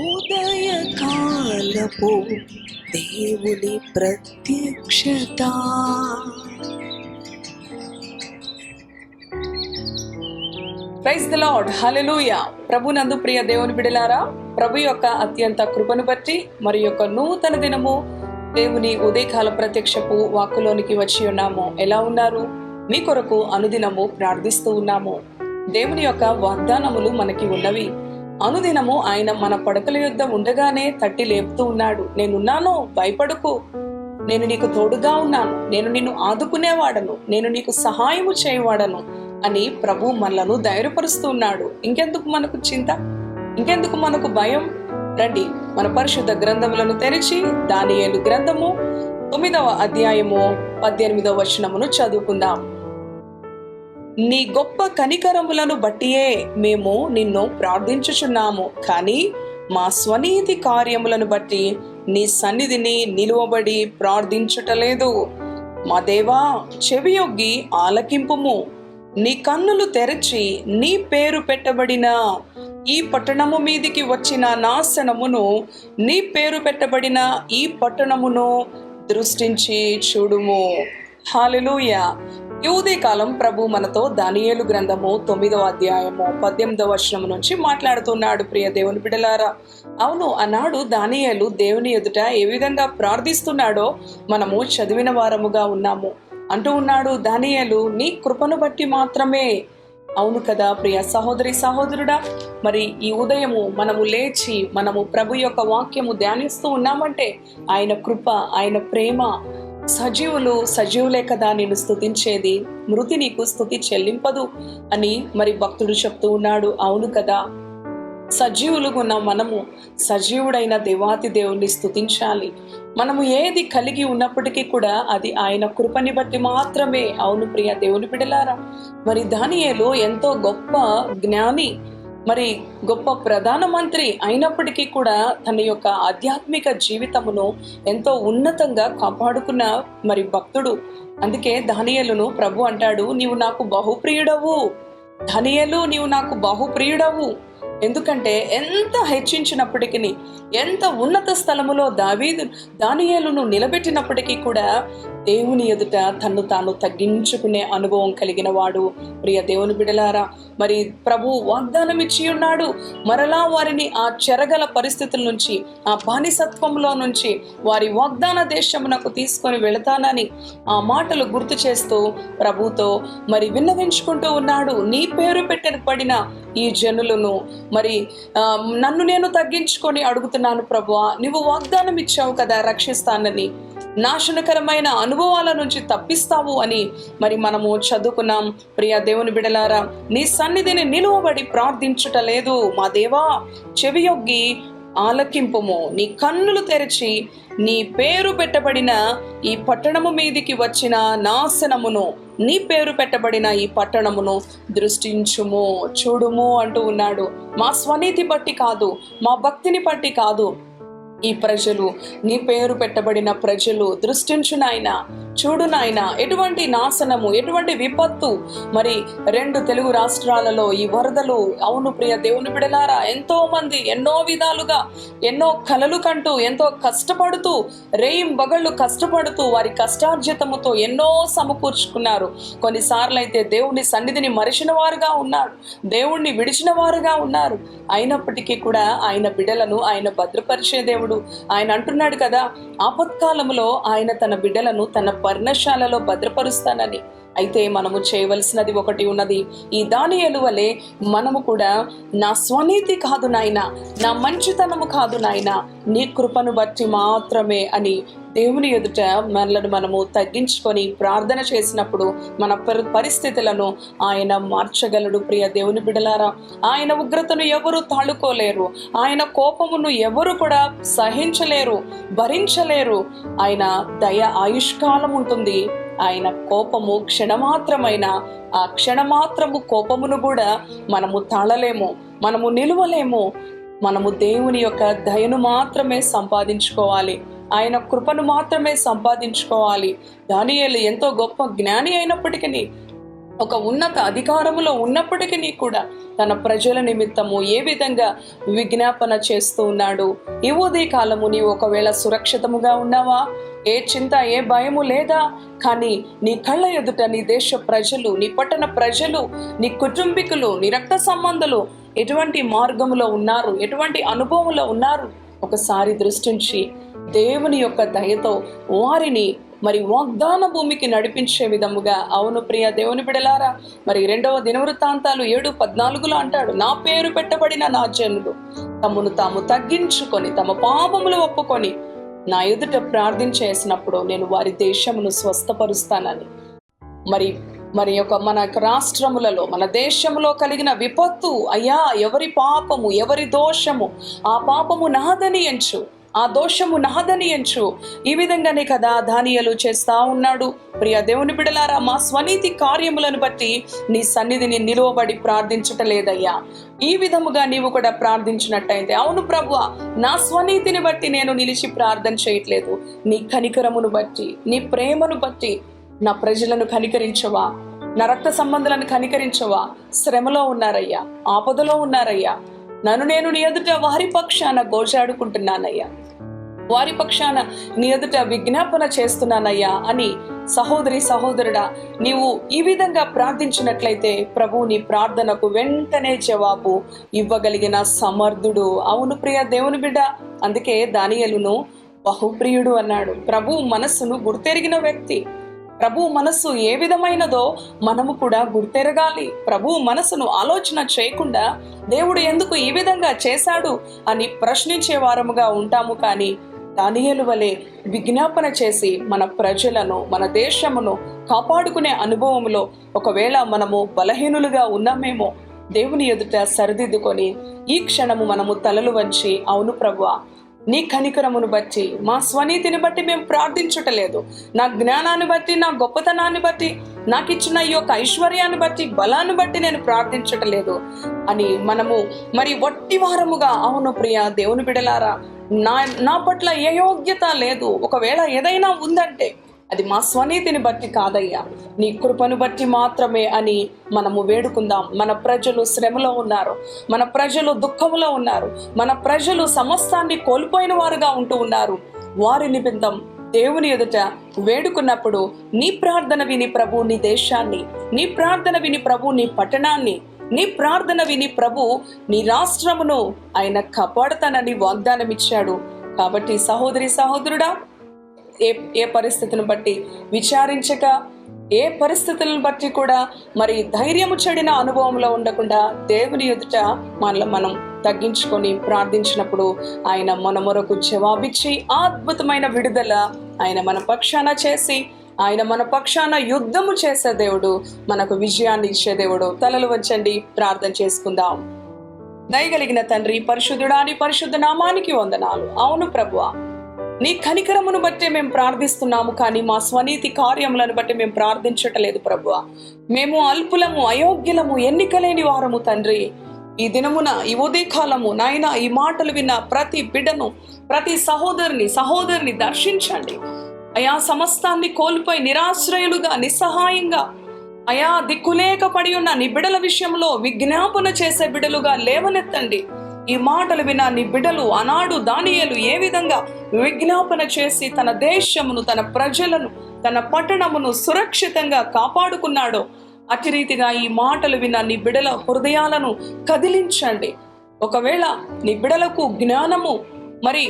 ఉదయకాలపు దేవుని ప్రత్యక్షత. ప్రైజ్ ద లార్డ్ హలెలూయ ప్రభు నందు ప్రియ దేవుని బిడలారా ప్రభు యొక్క అత్యంత కృపను బట్టి మరి యొక్క నూతన దినము దేవుని ఉదయకాల ప్రత్యక్షపు వాక్కులోనికి వచ్చి ఉన్నాము. ఎలా ఉన్నారు? మీ కొరకు అనుదినము ప్రార్థిస్తూ ఉన్నాము. దేవుని యొక్క వాగ్దానములు మనకి ఉన్నవి. అనుదినము ఆయన మన పడకల యుద్ధ ఉండగానే తట్టి లేపుతూ ఉన్నాడు. నేనున్నాను భయపడకు. నేను నీకు తోడుగా ఉన్నాను. నేను నిన్ను ఆదుకునేవాడను. నేను నీకు సహాయము చేయవాడను. అని ప్రభు మనలను ధైర్యపరుస్తూ ఉన్నాడు. ఇంకెందుకు మనకు చింత? ఇంకెందుకు మనకు భయం? రండి మన పరిశుద్ధ గ్రంథములను తెరిచి దాని ఏడు గ్రంథము తొమ్మిదవ అధ్యాయము పద్దెనిమిదవ వచనమును చదువుకుందాం. నీ గొప్ప కనికరములను బట్టియే మేము నిన్ను ప్రార్థించుచున్నాము. కానీ మా స్వనీతి కార్యములను బట్టి నీ సన్నిధిని నిలువబడి ప్రార్థించుటలేదు. మా దేవా చెవియొగ్గి ఆలకింపుము. నీ కన్నులు తెరచి నీ పేరు పెట్టబడిన ఈ పట్టణము మీదికి వచ్చిన నాశనమును నీ పేరు పెట్టబడిన ఈ పట్టణమును దృష్టించి చూడుము. హాలెలూయ. ఈ ఉదయకాలం ప్రభు మనతో దానియేలు గ్రంథము తొమ్మిదవ అధ్యాయము పద్దెనిమిదవ వచనం నుంచి మాట్లాడుతున్నాడు ప్రియ దేవుని బిడలారా. అవును అన్నాడు దానియేలు దేవుని ఎదుట ఏ విధంగా ప్రార్థిస్తున్నాడో మనము చదివిన వారముగా ఉన్నాము. అంటూ ఉన్నాడు దానియేలు నీ కృపను బట్టి మాత్రమే. అవును కదా ప్రియ సహోదరి సహోదరుడా మరి ఈ ఉదయము మనము లేచి మనము ప్రభు యొక్క వాక్యము ధ్యానిస్తూ ఉన్నామంటే ఆయన కృప ఆయన ప్రేమ సజీవులు సజీవులే కదా నేను స్తుతించేది మృతి నీకు స్థుతి చెల్లింపదు అని మరి భక్తుడు చెప్తూ ఉన్నాడు. అవును కదా? సజీవులు ఉన్న మనము సజీవుడైన దేవాతి దేవుణ్ణి స్థుతించాలి మనము ఏది కలిగి ఉన్నప్పటికీ కూడా అది ఆయన కృపని బట్టి మాత్రమే. అవును ప్రియ దేవుని బిడలారా మరి దానియేలో ఎంతో గొప్ప జ్ఞాని మరి గొప్ప ప్రధానమంత్రి అయినప్పటికీ కూడా తన యొక్క ఆధ్యాత్మిక జీవితమును ఎంతో ఉన్నతంగా కాపాడుకున్న మరి భక్తుడు. అందుకే ధనియలును ప్రభు అంటాడు నీవు నాకు బహుప్రియుడవు. ధనియలు నీవు నాకు బహుప్రియుడవు. ఎందుకంటే ఎంత హెచ్చించినప్పటికీ ఎంత ఉన్నత స్థలములో దావీదు దానియేలును నిలబెట్టినప్పటికీ కూడా దేవుని ఎదుట తన్ను తాను తగ్గించుకునే అనుభవం కలిగిన వాడు. ప్రియ దేవుని బిడలారా మరి ప్రభు వాగ్దానం ఇచ్చి ఉన్నాడు. మరలా వారిని ఆ చెరగల పరిస్థితుల నుంచి ఆ బానిసత్వంలో నుంచి వారి వాగ్దాన దేశమునకు తీసుకొని వెళతానని ఆ మాటలు గుర్తు చేస్తూ ప్రభుతో మరి విన్నవించుకుంటూ ఉన్నాడు. నీ పేరు పెట్టబడిన ఈ జనులను మరి ఆ, నన్ను నేను తగ్గించుకొని అడుగుతున్నాను ప్రభువా నువ్వు వాగ్దానం ఇచ్చావు కదా రక్షిస్తానని. నాశనకరమైన అనుభవాల నుంచి తప్పిస్తావు అని మరి మనము చదువుకున్నాం. ప్రియ దేవుని బిడలారా నీ సన్నిధిని నిలువబడి ప్రార్థించుట లేదు మా దేవా. చెవియొగ్గి ఆలకింపుము. నీ కన్నులు తెరిచి నీ పేరు పెట్టబడిన ఈ పట్టణము మీదికి వచ్చిన నాశనమును నీ పేరు పెట్టబడిన ఈ పట్టణమును దృష్టించుము చూడుము అంటూ ఉన్నాడు. మా స్వనీతి బట్టి కాదు మా భక్తిని బట్టి కాదు. ఈ ప్రజలు నీ పేరు పెట్టబడిన ప్రజలు దృష్టించు నాయన చూడు నాయన ఎటువంటి నాశనము ఎటువంటి విపత్తు. మరి రెండు తెలుగు రాష్ట్రాలలో ఈ వరదలు అవును ప్రియ దేవుని బిడలారా ఎంతో మంది ఎన్నో విధాలుగా ఎన్నో కలలు కంటూ ఎంతో కష్టపడుతూ రేయిం బగళ్ళు కష్టపడుతూ వారి కష్టార్జితముతో ఎన్నో సమకూర్చుకున్నారు. కొన్నిసార్లు అయితే దేవుని సన్నిధిని మరిచిన వారుగా ఉన్నారు దేవుణ్ణి విడిచిన వారుగా ఉన్నారు. అయినప్పటికీ కూడా ఆయన బిడలను ఆయన భద్రపరిచే దేవుడు ఆయన అంటున్నాడు కదా ఆపత్కాలంలో ఆయన తన బిడ్డలను తన పర్ణశాలలో భద్రపరుస్తానని. అయితే మనము చేయవలసినది ఒకటి ఉన్నది ఈ దానియలు వలె మనము కూడా నా స్వనీతి కాదు నాయన నా మంచితనము కాదు నాయన నీ కృపను బట్టి మాత్రమే అని దేవుని ఎదుట మనలను మనము తగ్గించుకొని ప్రార్థన చేసినప్పుడు మన పరి- పరిస్థితులను ఆయన మార్చగలడు ప్రియ దేవుని బిడలారా. ఆయన ఉగ్రతను ఎవరు తాళుకోలేరు ఆయన కోపమును ఎవరు కూడా సహించలేరు భరించలేరు. ఆయన దయ ఆయుష్కాలం ఉంటుంది. ఆయన కోపము క్షణమాత్రమైన ఆ క్షణమాత్రము కోపమును కూడా మనము తాళలేము మనము నిలువలేము. మనము దేవుని యొక్క దయను మాత్రమే సంపాదించుకోవాలి. ఆయన కృపను మాత్రమే సంపాదించుకోవాలి. దానియేలు ఎంతో గొప్ప జ్ఞాని అయినప్పటికీ ఒక ఉన్నత అధికారములో ఉన్నప్పటికీ కూడా తన ప్రజల నిమిత్తము ఏ విధంగా విజ్ఞాపన చేస్తూ ఉన్నాడు. ఈ ఉదయ కాలము నీవు ఒకవేళ సురక్షితముగా ఉన్నావా? ఏ చింత ఏ భయము లేదా? కానీ నీ కళ్ళ ఎదుట నీ దేశ ప్రజలు నీ పట్టణ ప్రజలు నీ కుటుంబీకులు నీ రక్త సంబంధులు ఎటువంటి మార్గములో ఉన్నారు? ఎటువంటి అనుభవంలో ఉన్నారు? ఒకసారి దృష్టించి దేవుని యొక్క దయతో వారిని మరి వాగ్దాన భూమికి నడిపించే విధముగా అవును ప్రియ దేవుని బిడలారా మరి రెండవ దినవృత్తాంతాలు ఏడు పద్నాలుగులో అంటాడు నా పేరు పెట్టబడిన నా జనులు తమను తాము తగ్గించుకొని తమ పాపములు ఒప్పుకొని నా ఎదుట ప్రార్థన చేసినప్పుడు నేను వారి దేశమును స్వస్థపరుస్తానని. మరి మరి యొక్క మన రాష్ట్రములలో మన దేశములో కలిగిన విపత్తు అయ్యా ఎవరి పాపము ఎవరి దోషము ఆ పాపము నాదని ఎంచు. ఆ దోషము నాదని ఎంచు. ఈ విధంగానే కదా దానియలు చేస్తా ఉన్నాడు. ప్రియ దేవుని బిడలారా మా స్వనీతి కార్యములను బట్టి నీ సన్నిధిని నిలువబడి ప్రార్థించటలేదయ్యా. ఈ విధముగా నీవు కూడా ప్రార్థించినట్టయితే అవును ప్రభు నా స్వనీతిని బట్టి నేను నిలిచి ప్రార్థన చేయట్లేదు. నీ కనికరమును బట్టి నీ ప్రేమను బట్టి నా ప్రజలను కనికరించవా? నా రక్త సంబంధాలను కనికరించవా? శ్రమలో ఉన్నారయ్యా ఆపదలో ఉన్నారయ్యా. నన్ను నేను నీ ఎదుట వారి పక్షాన గోజాడుకుంటున్నానయ్యా. వారి పక్షాన నీ ఎదుట విజ్ఞాపన చేస్తున్నానయ్యా అని సహోదరి సహోదరుడా నీవు ఈ విధంగా ప్రార్థించినట్లయితే ప్రభు నీ ప్రార్థనకు వెంటనే జవాబు ఇవ్వగలిగిన సమర్థుడు. అవును ప్రియ దేవుని బిడ్డ అందుకే దానియలును బహుప్రియుడు అన్నాడు. ప్రభు మనస్సును గుర్తెరిగిన వ్యక్తి. ప్రభు మనస్సు ఏ విధమైనదో మనము కూడా గుర్తెరగాలి. ప్రభు మనసును ఆలోచన చేయకుండా దేవుడు ఎందుకు ఈ విధంగా చేశాడు అని ప్రశ్నించే వారముగా ఉంటాము కానీ దానియలు వలె విజ్ఞాపన చేసి మన ప్రజలను మన దేశమును కాపాడుకునే అనుభవంలో ఒకవేళ మనము బలహీనులుగా ఉన్నామేమో దేవుని ఎదుట సరిదిద్దుకొని ఈ క్షణము మనము తలలు వంచి అవును ప్రభువా నీ కనికరమును బట్టి మా స్వనీతిని బట్టి మేము ప్రార్థించుటలేదు నా జ్ఞానాన్ని బట్టి నా గొప్పతనాన్ని బట్టి నాకు ఇచ్చిన ఈ యొక్క ఐశ్వర్యాన్ని బట్టి బలాన్ని బట్టి నేను ప్రార్థించటలేదు అని మనము మరి వట్టి వారముగా అవును ప్రియ దేవుని బిడలారా నా నా పట్ల ఏ యోగ్యత లేదు. ఒకవేళ ఏదైనా ఉందంటే అది మా స్వనీతిని బట్టి కాదయ్యా. నీ కృపను బట్టి మాత్రమే అని మనము వేడుకుందాం. మన ప్రజలు శ్రమలో ఉన్నారు. మన ప్రజలు దుఃఖంలో ఉన్నారు. మన ప్రజలు సమస్తాన్ని కోల్పోయిన వారుగా ఉంటూ ఉన్నారు. వారి నిమిత్తం దేవుని ఎదుట వేడుకున్నప్పుడు నీ ప్రార్థన విని ప్రభు నీ దేశాన్ని నీ ప్రార్థన విని ప్రభు నీ పట్టణాన్ని నీ ప్రార్థన విని ప్రభు నీ రాష్ట్రమును ఆయన కాపాడతానని వాగ్దానం ఇచ్చాడు కాబట్టి సహోదరి సహోదరుడా ఏ ఏ పరిస్థితిని బట్టి విచారించక ఏ పరిస్థితులను బట్టి కూడా మరి ధైర్యము చెడిన అనుభవంలో ఉండకుండా దేవుని ఎదుట మనలో మనం తగ్గించుకొని ప్రార్థించినప్పుడు ఆయన మన మొరకు జవాబిచ్చి అద్భుతమైన విడుదల ఆయన మన పక్షాన చేసి ఆయన మన పక్షాన యుద్ధము చేసే దేవుడు మనకు విజయాన్ని ఇచ్చే దేవుడు. తలలు వంచండి ప్రార్థన చేసుకుందాం. దయగలిగిన తండ్రి పరిశుద్ధుడాని పరిశుద్ధ నామానికి వందనాలు. అవును ప్రభువా నీ కనికరమును బట్టి మేము ప్రార్థిస్తున్నాము కానీ మా స్వనీతి కార్యములను బట్టి మేము ప్రార్థించటలేదు ప్రభువ. మేము అల్పులము అయోగ్యులము ఎన్నికలేని వారము తండ్రి. ఈ దినమున ఈ ఉదయకాలము నాయన ఈ మాటలు విన్న ప్రతి బిడ్డను ప్రతి సహోదరుని సహోదరుని దర్శించండి. అయా సమస్తాన్ని కోల్పోయి నిరాశ్రయులుగా నిస్సహాయంగా అయా దిక్కులేక పడి ఉన్న నీ బిడల విషయంలో విజ్ఞాపన చేసే బిడలుగా లేవనెత్తండి. ఈ మాటలు విన నీ బిడలు ఆనాడు దానియేలు ఏ విధంగా విజ్ఞాపన చేసి తన దేశమును తన ప్రజలను తన పట్టణమును సురక్షితంగా కాపాడుకున్నాడో అతి రీతిగా ఈ మాటలు విన నీ బిడల హృదయాలను కదిలించండి. ఒకవేళ నీ బిడలకు జ్ఞానము మరి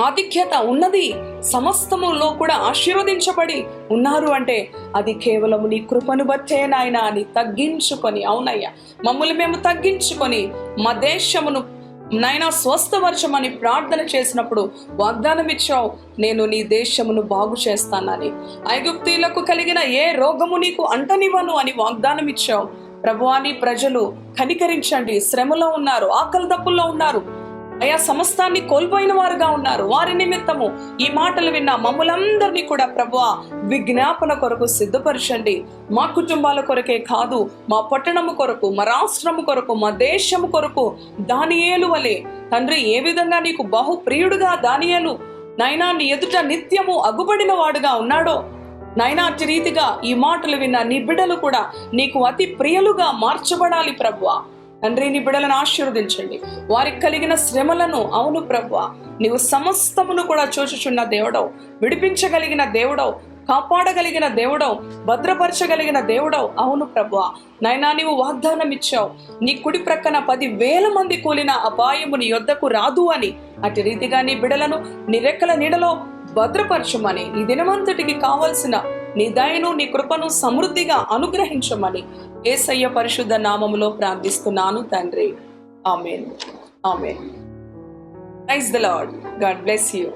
ఆధిక్యత ఉన్నది. సమస్తములో కూడా ఆశీర్వదించబడి ఉన్నారు అంటే అది కేవలం నీ కృపను బట్టే నాయన అని తగ్గించుకొని అవునయ్యా. మమ్మల్ని మేము తగ్గించుకొని మా దేశమును నాయన స్వస్థపరచమని ప్రార్థన చేసినప్పుడు వాగ్దానం ఇచ్చావు. నేను నీ దేశమును బాగు చేస్తానని. ఐగుప్తీలకు కలిగిన ఏ రోగము నీకు అంటనివ్వను అని వాగ్దానం ఇచ్చావు. ప్రభువాని ప్రజలు కనికరించండి. శ్రమలో ఉన్నారు ఆకలి దప్పుల్లో ఉన్నారు. అయా సమస్తాన్ని కోల్పోయిన వారుగా ఉన్నారు. వారి నిమిత్తము ఈ మాటలు విన్న మమ్మలందరినీ కూడా ప్రభు విజ్ఞాపన కొరకు సిద్ధపరచండి. మా కుటుంబాల కొరకే కాదు మా పట్టణము కొరకు మా రాష్ట్రము కొరకు మా దేశము కొరకు దానియేలు వలె. తండ్రి ఏ విధంగా నీకు బహు ప్రియుడుగా దానియేలు? నైనా నీ ఎదుట నిత్యము అగుబడిన వాడుగా ఉన్నాడో? నైనా అట్టి రీతిగా ఈ మాటలు విన్న నీ బిడ్డలు కూడా నీకు అతి ప్రియులుగా మార్చబడాలి ప్రభువా. తండ్రి నీ బిడ్డలను ఆశీర్వదించండి. వారికి కలిగిన శ్రమలను అవును ప్రభు నీవు సమస్తమును కూడా చూచుచున్న దేవుడవు. విడిపించగలిగిన దేవుడవు. కాపాడగలిగిన దేవుడవు. భద్రపరచగలిగిన దేవుడవు. అవును ప్రభు నైనా నీవు వాగ్దానం ఇచ్చావు. నీ కుడి ప్రక్కన పది వేల మంది కూలిన అపాయము నీ యొద్దకు రాదు అని. అటు రీతిగా నీ బిడలను నీ రెక్కల నీడలో భద్రపరచమని. ఈ దినమంతటికి కావలసిన నీ దయను నీ కృపను సమృద్ధిగా అనుగ్రహించమని ఏసయ్య పరిశుద్ధ నామములో ప్రార్థిస్తున్నాను తండ్రి. Amen. Amen. Praise the lord. God bless you.